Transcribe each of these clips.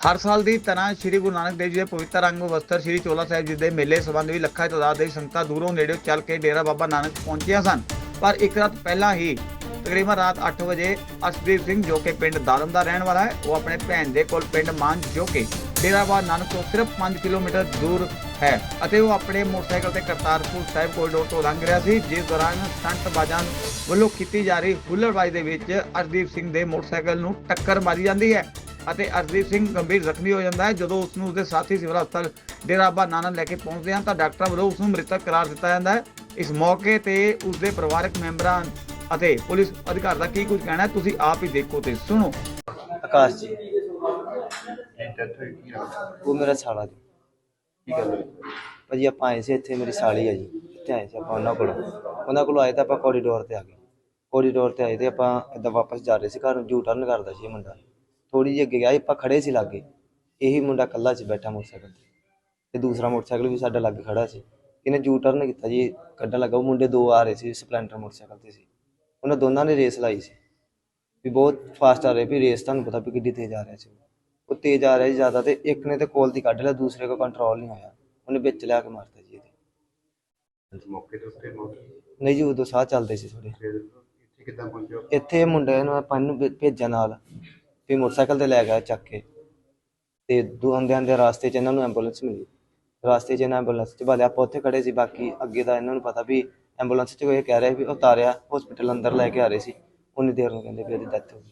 ਹਰ ਸਾਲ ਦੀ ਤਰ੍ਹਾਂ ਸ੍ਰੀ ਗੁਰੂ ਨਾਨਕ ਦੇਵ ਜੀ ਦੇ ਪਵਿੱਤਰ ਅੰਗ ਵਸਤਰ ਸ੍ਰੀ ਚੋਲਾ ਸਾਹਿਬ ਜੀ ਦੇ ਮੇਲੇ ਸੰਬੰਧ ਵੀ ਲੱਖਾਂ ਦੀ ਤਾਦਾਦ ਦੇ ਸੰਗਤਾਂ ਦੂਰੋਂ ਨੇੜਿਓਂ ਚੱਲ ਕੇ ਡੇਰਾ ਬਾਬਾ ਨਾਨਕ ਪਹੁੰਚੀਆਂ ਸਨ। ਪਰ ਇੱਕ ਰਾਤ ਪਹਿਲਾਂ ਹੀ ਤਕਰੀਬਨ ਰਾਤ 8 ਵਜੇ ਅਸ਼ਦੀਪ ਸਿੰਘ ਜੋ ਕਿ ਪਿੰਡ ਦਾਲਮ ਦਾ ਰਹਿਣ ਵਾਲਾ ਹੈ, ਉਹ ਆਪਣੇ ਭੈਣ ਦੇ ਕੋਲ ਪਿੰਡ ਮਾਨ ਜੋ ਕਿ ਡੇਰਾ ਬਾਬਾ ਨਾਨਕ ਤੋਂ ਸਿਰਫ 5 ਕਿਲੋਮੀਟਰ ਦੂਰ ਹੈ ਅਤੇ ਉਹ ਆਪਣੇ ਮੋਟਰਸਾਈਕਲ ਤੇ ਕਰਤਾਰਪੁਰ ਸਾਹਿਬ ਕੋਰੀਡੋਰ ਤੋਂ ਲੰਘ ਰਿਹਾ ਸੀ, ਜਿਸ ਦੌਰਾਨ ਸੰਤਬਾਜ਼ਾਂ ਵੱਲੋਂ ਕੀਤੀ ਜਾ ਰਹੀ ਹੁੱਲੜਬਾਜ਼ੀ ਦੇ ਵਿੱਚ ਅਰਦੀਪ ਸਿੰਘ ਦੇ ਮੋਟਰਸਾਈਕਲ ਨੂੰ ਟੱਕਰ ਮਾਰੀ ਜਾਂਦੀ ਹੈ। ਅਤੇ ਅਰਦੀਪ ਸਿੰਘ ਗੰਭੀਰ ਜ਼ਖਮੀ ਹੋ ਜਾਂਦਾ ਹੈ। ਜਦੋਂ ਉਸ ਨੂੰ ਉਸਦੇ ਸਾਥੀ ਸਿਵਲ ਹਸਪਤਾਲ ਡੇਰਾ ਬਾਬਾ ਨਾਨਕ ਲੈ ਕੇ ਪਹੁੰਚਦੇ ਹਨ ਤਾਂ ਡਾਕਟਰਾਂ ਵੱਲੋਂ ਉਸ ਨੂੰ ਮ੍ਰਿਤਕ ਕਰਾਰ ਦਿੱਤਾ ਜਾਂਦਾ ਹੈ। ਇਸ ਮੌਕੇ ਤੇ ਉਸਦੇ ਪਰਿਵਾਰਕ ਮੈਂਬਰਾਂ ਅਤੇ ਪੁਲਿਸ ਅਧਿਕਾਰੀ ਦਾ ਕੀ ਕੁਝ ਕਹਿਣਾ ਹੈ ਤੁਸੀਂ ਆਪ ਹੀ ਦੇਖੋ ਤੇ ਸੁਣੋ। ਆਕਾਸ਼ ਜੀ। ਉਹ ਮੇਰਾ ਸਾਲਾ ਜੀ। ਕੀ ਗੱਲ ਹੋਈ? ਭਾਜੀ ਆਪਾਂ ਆਏ ਸੀ ਇੱਥੇ ਮੇਰੀ ਸਾਲੀ ਹੈ ਜੀ। ਇੱਥੇ ਆਏ ਸੀ ਆਪਾਂ ਉਹਨਾਂ ਕੋਲ। ਉਹਨਾਂ ਕੋਲ ਆਏ ਤਾਂ ਆਪਾਂ ਕੋਰੀਡੋਰ ਤੇ ਆ ਗਏ। ਕੋਰੀਡੋਰ ਤੇ ਆਏ ਤੇ ਆਪਾਂ ਏਦਾਂ ਵਾਪਸ ਜਾ ਰਹੇ ਸੀ ਘਰ ਨੂੰ ਯੂ ਟਰਨ ਕਰਦਾ ਸੀ ਇਹ ਮੁੰਡਾ। ਥੋੜੀ ਜਿਹੀ ਅੱਗੇ ਗਿਆ ਸੀ, ਆਪਾਂ ਖੜੇ ਸੀ ਲਾਗੇ। ਇਹੀ ਮੁੰਡਾ ਕੱਲਾ ਸੀ ਬੈਠਾ ਮੋਟਰਸਾਈਕਲ ਤੇ। ਤੇ ਦੂਸਰਾ ਮੋਟਰਸਾਈਕਲ ਵੀ ਸਾਡਾ ਲਾਗੇ ਖੜਾ ਸੀ। ਇਹਨੇ ਯੂ ਟਰਨ ਕੀਤਾ ਜੀ ਕੱਢਣ ਲੱਗਾ। ਉਹ ਮੁੰਡੇ ਦੋ ਆ ਰਹੇ ਸੀ ਸਪਲੈਂਡਰ ਮੋਟਰਸਾਈਕਲ ਤੇ ਸੀ। ਉਹਨਾਂ ਦੋਨਾਂ ਨੇ ਰੇਸ ਲਾਈ ਸੀ। ਵੀ ਬਹੁਤ ਫਾਸਟ ਆ ਰਹੇ ਵੀ ਰੇਸ ਤੁਹਾਨੂੰ ਪਤਾ ਵੀ ਕਿੱਡੀ ਤੇਜ਼ ਆ ਰਿਹਾ ਸੀ। ਉਹ ਤੇਜ਼ ਆ ਰਿਹਾ ਸੀ ਜ਼ਿਆਦਾ ਤੇ ਇੱਕ ਨੇ ਤੇ ਕੋਲ ਦੀ ਕੱਢ ਲਿਆ ਦੂਸਰੇ ਕੋ ਕੰਟਰੋਲ ਨਹੀਂ ਹੋਇਆ ਉਹਨੇ ਵਿੱਚ ਲਿਆ ਕੇ ਮਾਰਤਾ ਜੀ ਇਹਦੇ। ਮੌਕੇ ਦੇ ਉੱਤੇ ਮੌਤ ਨਹੀਂ ਜੀ ਉਦੋਂ ਸਾਹ ਚੱਲਦੇ ਸੀ ਥੋੜੇ ਫਿਰ ਇੱਥੇ ਕਿੱਦਾਂ ਪਹੁੰਚਿਆ ਇੱਥੇ ਮੁੰਡੇ ਨੂੰ ਆਪਾਂ ਨੂੰ ਭੇ- ਭੇਜਣ ਨਾਲ। ਵੀ ਮੋਟਰਸਾਈਕਲ ਤੇ ਲੈ ਗਿਆ ਚੱਕ ਕੇ। ਤੇ ਦੋ ਆਉਂਦੇ ਆਉਂਦੇ ਰਾਸਤੇ 'ਚ ਇਹਨਾਂ ਨੂੰ ਐਂਬੂਲੈਂਸ ਮਿਲੀ। ਰਾਸਤੇ 'ਚ ਇਹਨਾਂ ਐਂਬੂਲੈਂਸ 'ਚ ਬਾਲੇ ਆਪਾਂ ਉੱਥੇ ਖੜੇ ਸੀ ਬਾਕੀ ਅੱਗੇ ਦਾ ਇਹਨਾਂ ਨੂੰ ਪਤਾ ਵੀ ਐਂਬੂਲੈਂਸ 'ਚ ਕੋਈ ਕਹਿ ਰਿਹਾ ਵੀ ਉਤਾਰਿਆ ਹਸਪੀਟਲ ਅੰਦਰ ਲੈ ਕੇ ਆ ਰਹੇ ਸੀ। ਉਨੀ ਦੇਰ ਨੂੰ ਕਹਿੰਦੇ ਵੀ ਇਹਦੀ ਡੈਥ ਹੋ ਗਈ।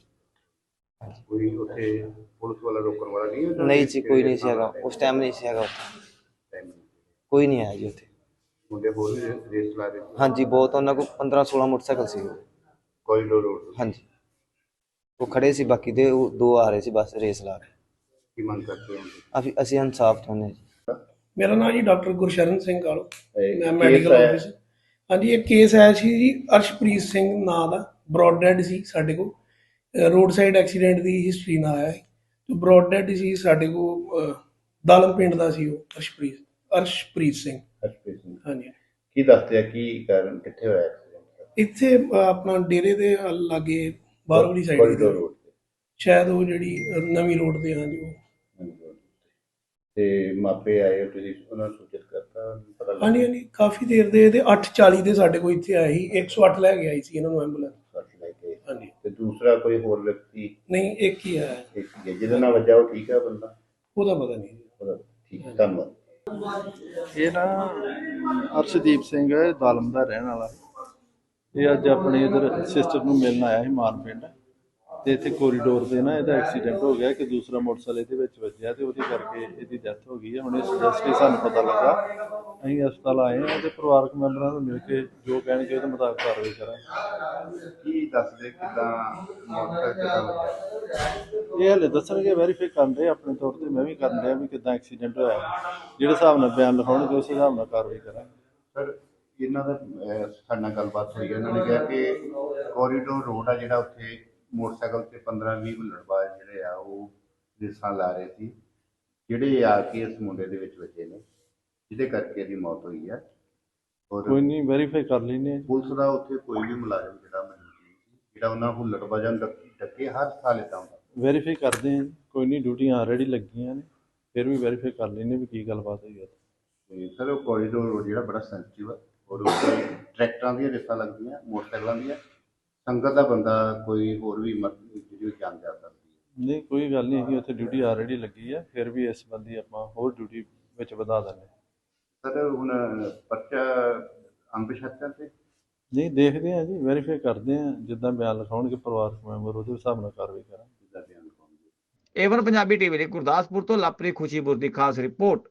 ਕੋਈ ਉੱਥੇ ਪੁਲਿਸ ਵਾਲਾ ਰੋਕਣ ਵਾਲਾ ਨਹੀਂ ਨਹੀਂ ਜੀ ਕੋਈ ਨਹੀਂ ਸੀ ਹੈਗਾ। ਉਸ ਟਾਈਮ ਨਹੀਂ ਸੀ ਹੈਗਾ ਉੱਥੇ। ਕੋਈ ਨਹੀਂ ਆਇਆ ਜੀ ਉੱਥੇ। ਮੁੰਡੇ ਹੋਰ ਵੀ ਰੇਸ ਲਾ ਰਹੇ ਹਾਂਜੀ ਬਹੁਤ। ਉਹਨਾਂ ਕੋਲ 15 16 ਮੋਟਰਸਾਈਕਲ ਸੀ ਕੋਰੀਡੋਰ ਰੋਡ। ਹਾਂਜੀ। ਉਹ ਖੜੇ ਸੀ ਬਾਕੀ ਦੇ ਉਹ ਦੋ ਆ ਰਹੇ ਸੀ ਬਸ ਰੇਸ ਲਾ ਕੇ ਕੀ ਮੰਗ ਕਰਦੇ ਹੋ? ਅਸੀਂ ਅਸੀਂ ਇਨਸਾਫ ਚਾਹੁੰਦੇ ਹਾਂ ਜੀ। ਮੇਰਾ ਨਾਮ ਜੀ ਡਾਕਟਰ ਗੁਰਸ਼ਰਨ ਸਿੰਘ ਕਾਲੋ ਮੈਂ ਮੈਡੀਕਲ। ਆਫਿਸਰ ਹਾਂਜੀ ਇਹ ਕੇਸ ਆਇਆ ਸੀ ਜੀ ਅਰਸ਼ਪ੍ਰੀਤ ਸਿੰਘ ਨਾਂ ਦਾ। ਬ੍ਰੌਡ ਡੈਡ ਸੀ ਸਾਡੇ ਕੋਲ। ਰੋਡ ਸਾਈਡ ਐਕਸੀਡੈਂਟ ਦੀ ਹਿਸਟਰੀ ਨਾਲ ਆਇਆ ਤੇ ਬ੍ਰੌਡ ਡੈਡ ਸੀ ਸਾਡੇ ਕੋਲ ਦਾਲਮ ਪਿੰਡ ਦਾ ਸੀ ਉਹ ਅਰਸ਼ਪ੍ਰੀਤ ਅਰਸ਼ਪ੍ਰੀਤ ਸਿੰਘ। ਹਾਂਜੀ। ਕੀ ਦੱਸਦੇ ਆ ਕੀ ਕਾਰਨ ਕਿੱਥੇ ਹੋਇਆ ਐਕਸੀਡੈਂਟ ਇੱਥੇ ਆਪਣਾ ਡੇਰੇ ਦੇ ਲਾਗੇ ਬਾਹਰਲੀ ਸਾਈਡ ਕੋਰੀਡੋਰ ਰੋਡ ਤੇ। ਸ਼ਾਇਦ ਉਹ ਜਿਹੜੀ ਨਵੀਂ ਰੋਡ ਤੇ ਹਾਂਜੀ ਉਹ। ਹਾਂਜੀ, road ਤੇ। ਤੇ ਮਾਪੇ ਆਏ ਤੁਸੀਂ ਉਹਨਾਂ ਨੂੰ ਸੂਚਿਤ ਕਰਤਾ ਪਤਾ ਲੱਗਾ ਹਾਂਜੀ ਹਾਂਜੀ ਕਾਫੀ ਦੇਰ ਦੇ ਇਹਦੇ 8:40 ਦੇ ਸਾਡੇ ਕੋਲ ਇੱਥੇ ਆਏ ਸੀ 108 ਲੈ ਕੇ ਆਈ ਸੀ ਇਹਨਾਂ ਨੂੰ ਐਂਬੂਲੈਂਸ ਸੱਚ ਲੈ ਕੇ ਹਾਂਜੀ। ਤੇ ਦੂਸਰਾ ਕੋਈ ਹੋਰ ਵਿਅਕਤੀ? ਨਹੀਂ ਇੱਕ ਹੀ ਆਇਆ। ਇੱਕ ਹੀ ਹੈ, ਜਿਹਦੇ ਨਾਲ ਵੱਜਾ ਉਹ ਠੀਕ ਹੈ ਬੰਦਾ? ਉਹਦਾ ਪਤਾ ਨਹੀਂ। ਉਹਦਾ ਠੀਕ ਹੈ, ਧੰਨਵਾਦ। ਇਹ ਨਾ ਅਰਸ਼ਦੀਪ ਸਿੰਘ ਹੈ ਦਾਲਮ ਦਾ ਰਹਿਣ ਵਾਲਾ। ਇਹ ਅੱਜ ਆਪਣੇ ਇਧਰ ਸਿਸਟਰ ਨੂੰ ਮਿਲਣ ਆਇਆ ਸੀ ਮਾਨ ਪਿੰਡ। ਤੇ ਇੱਥੇ ਕੋਰੀਡੋਰ ਤੇ ਨਾ ਇਹਦਾ ਐਕਸੀਡੈਂਟ ਹੋ ਗਿਆ ਕਿ ਦੂਸਰਾ ਮੋਟਰਸਾਈਕਲ ਇਹਦੇ ਵਿੱਚ ਵੱਜਿਆ ਤੇ ਉਹਦੀ ਕਰਕੇ ਇਹਦੀ ਡੈਥ ਹੋ ਗਈ ਹੈ ਹੁਣ ਇਸ ਜਸਟਿਸ ਸਾਨੂੰ ਪਤਾ ਲੱਗਾ। ਅਸੀਂ ਹਸਪਤਾਲ ਆਏ ਹਾਂ ਤੇ ਪਰਿਵਾਰਕ ਮੈਂਬਰਾਂ ਨੂੰ ਮਿਲ ਕੇ ਜੋ ਕਹਿਣਗੇ ਉਹਦੇ ਮੁਤਾਬਕ ਕਾਰਵਾਈ ਕਰਾਂਗੇ। ਕੀ ਦੱਸਦੇ ਕਿਦਾਂ ਮੋਟਰ ਕਿਦਾਂ ਵੱਜਾ ਇਹ ਹਲੇ ਦੱਸਣਗੇ ਵੈਰੀਫਾਈ ਕਰਦੇ ਆਪਣੇ ਤੌਰ ਤੇ। ਮੈਂ ਵੀ ਕਰਨ ਡਿਆ ਵੀ ਕਿਦਾਂ ਐਕਸੀਡੈਂਟ ਹੋਇਆ। ਜਿਹੜੇ ਹਿਸਾਬ ਨਾਲ ਬਿਆਨ ਲਿਖਾਉਣਗੇ ਉਸ ਹਿਸਾਬ ਨਾਲ ਕਾਰਵਾਈ ਕਰਾਂਗੇ। ਸਰ ਇਹਨਾਂ ਦਾ ਅਹ, ਸਾਡੇ ਨਾਲ ਗੱਲਬਾਤ ਹੋਈ ਹੈ। ਇਹਨਾਂ ਨੇ ਕਿਹਾ ਕਿ ਕੋਰੀਡੋਰ ਰੋਡ ਆ ਜਿਹੜਾ ਉੱਥੇ ਮੋਟਰਸਾਈਕਲ ਤੇ 15 20 ਹੁੱਲੜਬਾਜ਼ ਜਿਹੜੇ ਆ ਉਹ ਰੇਸਾਂ ਲਾ ਰਹੇ ਸੀ। ਜਿਹੜੇ ਆ ਕੇ ਇਸ ਮੁੰਡੇ ਦੇ ਵਿੱਚ ਵੱਜੇ ਨੇ ਜਿਹਦੇ ਕਰਕੇ ਇਹਦੀ ਮੌਤ ਹੋਈ ਹੈ ਔਰ ਕੋਈ ਨਹੀਂ ਵੈਰੀਫਾਈ ਕਰ ਲੈਨੇ ਪੁਲਿਸ ਦਾ ਉੱਥੇ ਕੋਈ ਵੀ ਮੁਲਾਜ਼ਮ ਜਿਹੜਾ ਮੌਜੂਦ ਨਹੀਂ ਸੀ ਜਿਹੜਾ ਉਹਨਾਂ ਹੁੱਲੜਬਾਜ਼ਾਂ ਨੂੰ ਡੱਕ- ਡੱਕੇ ਹਰ ਸਾਲ ਏਦਾਂ ਹੁੰਦਾ। ਵੈਰੀਫਾਈ ਕਰਦੇ ਹਾਂ ਜੀ। ਕੋਈ ਨਹੀਂ ਡਿਊਟੀਆਂ ਆਲਰੇਡੀ ਲੱਗੀਆਂ ਨੇ। ਫਿਰ ਵੀ ਵੈਰੀਫਾਈ ਕਰ ਲੈਨੇ ਵੀ ਕੀ ਗੱਲਬਾਤ ਹੋਈ ਹੈ ਤੇ ਸਰ ਉਹ ਕੋਰੀਡੋਰ ਰੋਡ ਜਿਹੜਾ ਬੜਾ ਸੈਂਸਿਟਿਵ ਆ। ਔਰ ਟਰੈਕਟਰਾਂ ਦੀਆਂ ਰੇਸਾਂ ਲੱਗਦੀਆਂ ਮੋਟਰਸਾਈਕਲਾਂ ਦੀਆਂ। ਸੰਗਤ ਦਾ ਬੰਦਾ ਕੋਈ ਹੋਰ ਵੀ ਮਰ ਜਿਹੜੀ ਉਹ ਜਾਨ ਜਾ ਸਕਦੀ ਹੈ। ਨਹੀਂ ਕੋਈ ਗੱਲ ਨਹੀਂ ਹੈਗੀ ਉੱਥੇ ਡਿਊਟੀ ਆਲਰੇਡੀ ਲੱਗੀ ਹੈ। ਫਿਰ ਵੀ ਇਸ ਸੰਬੰਧੀ ਆਪਾਂ ਹੋਰ ਡਿਊਟੀ ਵਿੱਚ ਵਧਾ ਦਾਂਗੇ। ਸਰ ਹੁਣ ਪਰਚਾ ਅੰਬਿਸ਼ਤਾਂ ਤੇ? ਨਹੀਂ ਦੇਖਦੇ ਹਾਂ ਜੀ ਵੈਰੀਫਾਈ ਕਰਦੇ ਹਾਂ। ਜਿੱਦਾਂ ਬਿਆਨ ਲਿਖਾਉਣਗੇ ਪਰਿਵਾਰਕ ਮੈਂਬਰ ਉਹਦੇ ਹਿਸਾਬ ਨਾਲ ਕਾਰਵਾਈ ਕਰਾਂਗੇ। ਦਾ ਬਿਆਨ ਲਿਖਾਉਣਗੇ। ਏਵਨ ਪੰਜਾਬੀ ਟੀਵੀ ਲਈ ਗੁਰਦਾਸਪੁਰ ਤੋਂ ਲਾਪਰੀ ਖੁਸ਼ੀਪੁਰ ਦੀ ਖਾਸ ਰਿਪੋਰਟ।